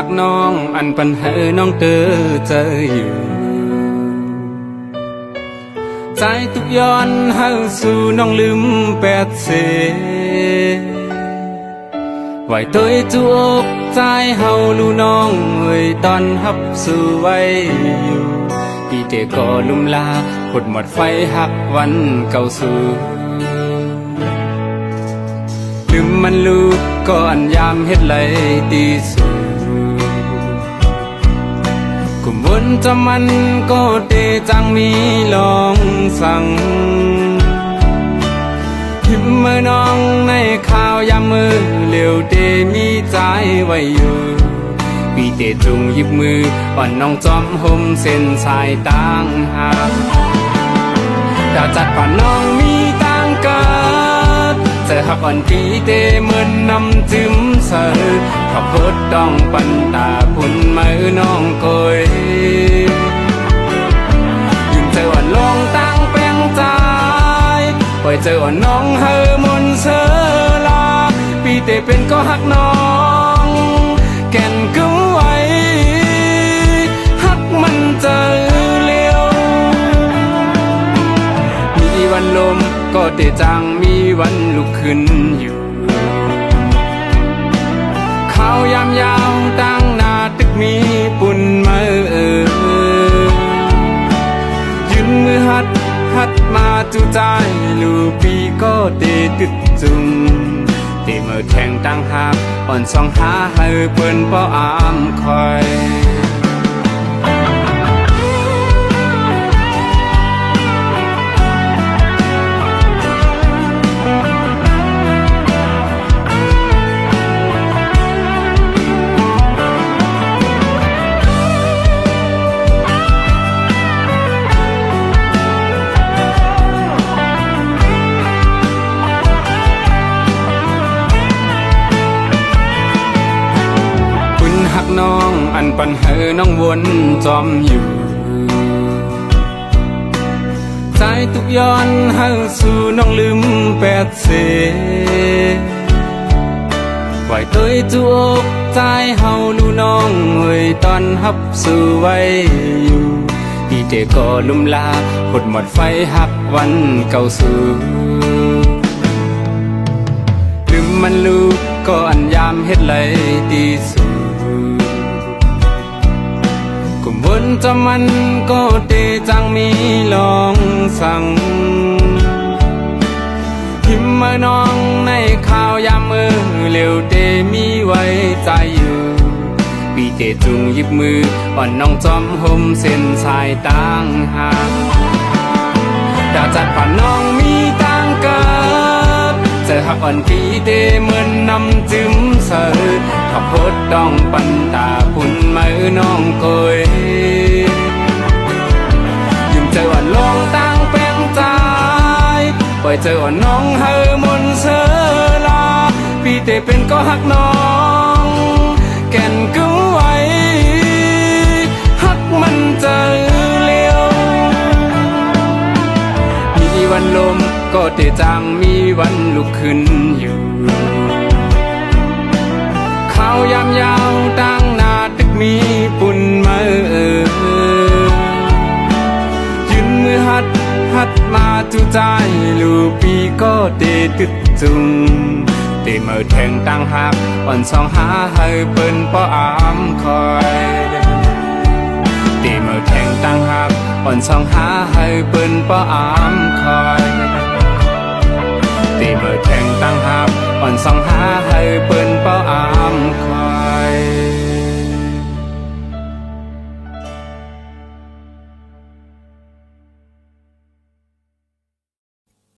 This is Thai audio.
ักน้องอันปัญหาน้องเตอเจออยู่ ใจทุกย้อนเฮาสู่น้องลืมแปดเสไว้ตัวจุอกใจเฮาลูน้องเอ่ยตอนฮับสู่ไว้อยู่ปีเตก็ลุมลาหดหมดไฟหักวันเก่าสู่ลืมมันลูกก่อนยามเฮ็ดไรตีสู่ นจะมันก็เตจังมีลองสั่งหิมมือน้องในข่าวยามมือเหลียวเตมีใจไว้อยู่ปีเตจุงหยิบมืออ่อนน้องจอมห่มเส้นสายต่างหากดาจัดป่าน้องมีต จอหักอ่อนปีเตเหมือนนำจิ้มเสิร์ขับรถต้องปันตาพุ่นมือน้องโกยยิ่งเจอว่าลอ ก็แก่นกึ้งไว้หักมันเจอเลี้ยวมีวันลมก็เตจังมีวันลุกขึ้นอยู่ข้าวยามยาวตั้งนาตึกมีปุ่นมาเออยืนมือหัดหัดมาจูใจลูปีก็เตตึดจุงเตเมื่อแทงตั้งหากอ่อนสองหาให้เปิ้นป้ออามคอย น้องอันปัญหาน้องวนจอมอยู่ใจทุกย้อนเฮาสู่น้องลืมแปดเสไหว้ตัวจุอกใจเฮาลูน้องเอ่ยตอนฮับสู่ไว้อยู่ปีเตก็ลุมลาหดหมดไฟหักวันเก่าสู่ลืมมันลูกก็อันยามเฮ็ดไรตีสู นจะมันก็เตจังมีลองสั่งหิมมาน้องในข่าวยามมือเร็วเตมีไว้ใจอยู่ปีเตจุงหยิบมืออ่อนน้องจอมห่มเส้นสายต่างหากดาวจัดป่านน้องมีต่างเกิดเจอหักอ่อนปีเตเหมือนนำจิ้มเสิร์ขับรถต้องปันตาพุ่นมือน้องโกยยิ่ ปล่อยเจอว่าน้องเฮอมนเสอลาปีเตเป็นก็หักน้อง แก่นกึ้งไว้หักมันเจอเลี้ยวมีวันลมก็เตจังมีวันลุกขึ้นอยู่ข้าวยามยาวตั้งนาตึกมีปุ่นมาเออ ใจลูปีก็เตตึดจุงเตเมื่อแทงตั้งหักอ่อนสองหาให้เปิ้นป้ออามคอยเตีมือแทงตั้งหักอ่อนสองหาให้เปิ้นป้ออามคอยเตีมือแทงตั้งหักอ่อนสองหาให้เปิ้นป้ออาม